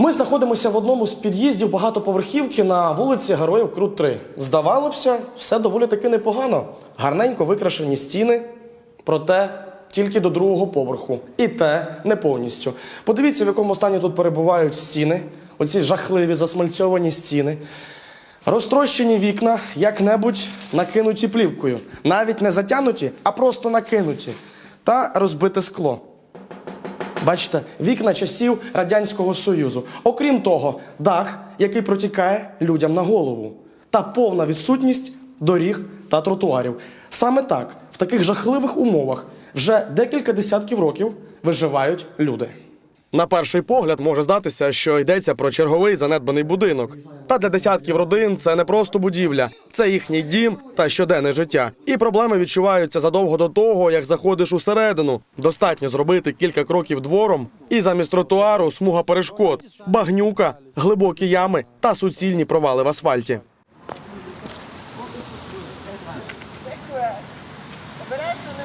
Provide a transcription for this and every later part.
Ми знаходимося в одному з під'їздів багатоповерхівки на вулиці Героїв Крут 3. Здавалося б, все доволі таки непогано. Гарненько викрашені стіни, проте тільки до другого поверху. І те не повністю. Подивіться, в якому стані тут перебувають стіни, оці жахливі засмальцьовані стіни. Розтрощені вікна як-небудь накинуті плівкою. Навіть не затянуті, а просто накинуті. Та розбите скло. Бачите, вікна часів Радянського Союзу. Окрім того, дах, який протікає людям на голову, та повна відсутність доріг та тротуарів. Саме так, в таких жахливих умовах, вже декілька десятків років виживають люди. На перший погляд може здатися, що йдеться про черговий занедбаний будинок. Та для десятків родин це не просто будівля, це їхній дім та щоденне життя. І проблеми відчуваються задовго до того, як заходиш усередину. Достатньо зробити кілька кроків двором, і замість тротуару смуга перешкод, багнюка, глибокі ями та суцільні провали в асфальті. Обережно на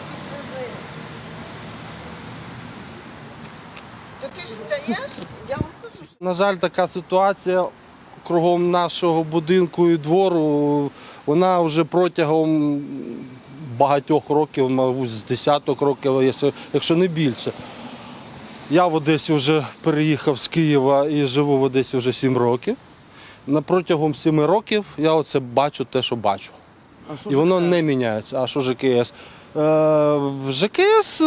То ти ж стаєш, я вам кажу, що На жаль, така ситуація кругом нашого будинку і двору. Вона вже протягом багатьох років, мабуть, з десяток років, якщо- якщо не більше. Я в Одесі вже переїхав з Києва і живу в Одесі вже сім років. На протягом сіми років я оце бачу те, що бачу. І воно не міняється. А що ЖКС? Е, в ЖКС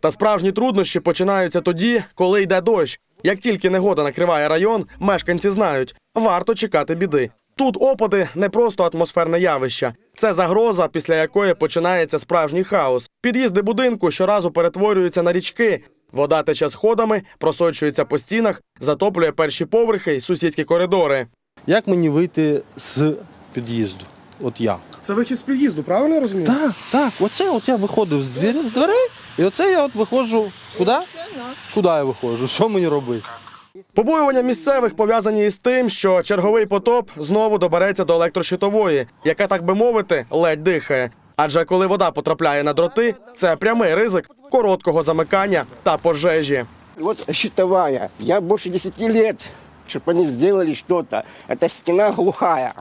Та справжні труднощі починаються тоді, коли йде дощ. Як тільки негода накриває район, мешканці знають, варто чекати біди. Тут опади не просто атмосферне явище, це загроза, після якої починається справжній хаос. Під'їзди будинку щоразу перетворюються на річки. Вода тече сходами, просочується по стінах, затоплює перші поверхи й сусідські коридори. як мені вийти з під'їзду? От як? Це вихід з під'їзду, правильно я розумію? Так, так, оце от я виходив з двері, з дверей, і оце я от виходжу. Куди? Куди я виходжу? Що мені робити? Побоювання місцевих пов'язані із тим, що черговий потоп знову добереться до електрощитової, яка, так би мовити, ледь дихає. Адже коли вода потрапляє на дроти, це прямий ризик короткого замикання та пожежі. Вот щитовая. Я больше 10 лет, чтобы они сделали что-то. Это стена глухая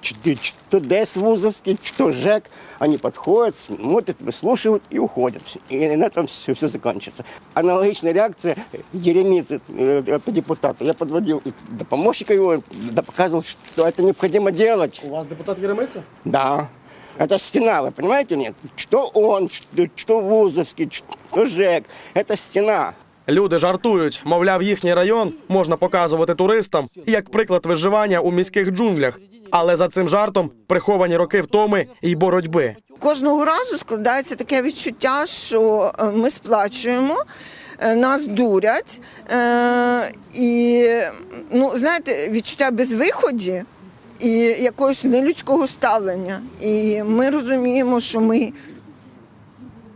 Ч- Что ДЭС Вузовский, что ЖЭК, они подходят, смотрят, выслушивают и уходят. И на этом все, все заканчивается. Аналогичная реакция Еремицы, э, это депутата. Я подводил и до помощника его, да показывал, что это необходимо делать. У вас депутат Єремиця? Да. Это стена, вы понимаете, нет? Что он, что, что Вузовский, что ЖЭК. Это стена. Люди жартують, мовляв, їхній район можна показувати туристам як приклад виживання у міських джунглях. Але за цим жартом приховані роки втоми й боротьби. кожного разу складається таке відчуття, що е, ми сплачуємо, е, нас дурять. е, І, ну, знаєте, відчуття безвиході і якогось нелюдського ставлення. І ми розуміємо, що ми,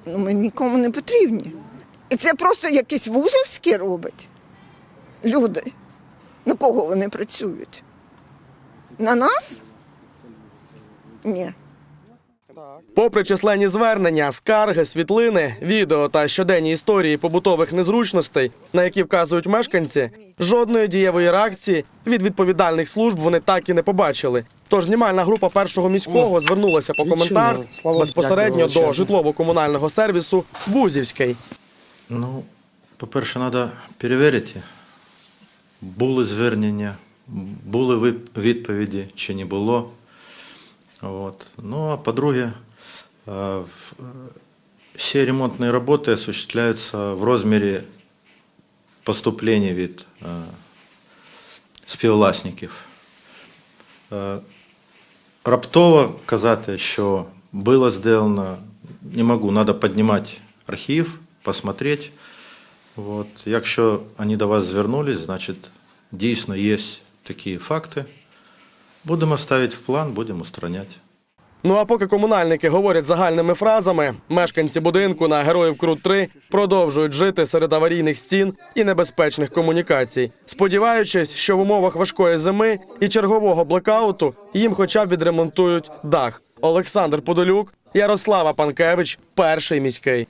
ну, ми нікому не потрібні. І це просто якісь вузовські робить люди. На кого вони працюють? На нас? Ні. Попри численні звернення, скарги, світлини, відео та щоденні історії побутових незручностей, на які вказують мешканці, жодної дієвої реакції від відповідальних служб вони так і не побачили. Тож знімальна група першого міського звернулася по коментар безпосередньо до житлово-комунального сервісу Бузівський. Ну, по-перше, треба перевірити, були звернення, були відповіді чи не було. От. Ну, а по-друге, е, всі ремонтні роботи осуществляються в розмірі поступлення від е, співвласників. Е, Раптово казати, що було зроблено, не можу, треба піднімати архів, посмотреть. От. Якщо вони до вас звернулись, значить дійсно є такі факти. Будемо ставити в план, будемо устраняти. Ну а поки комунальники говорять загальними фразами, мешканці будинку на героїв Крут 3 продовжують жити серед аварійних стін і небезпечних комунікацій, сподіваючись, що в умовах важкої зими і чергового блекауту їм хоча б відремонтують дах. Олександр Подолюк, Ярослава Панкевич, перший міський.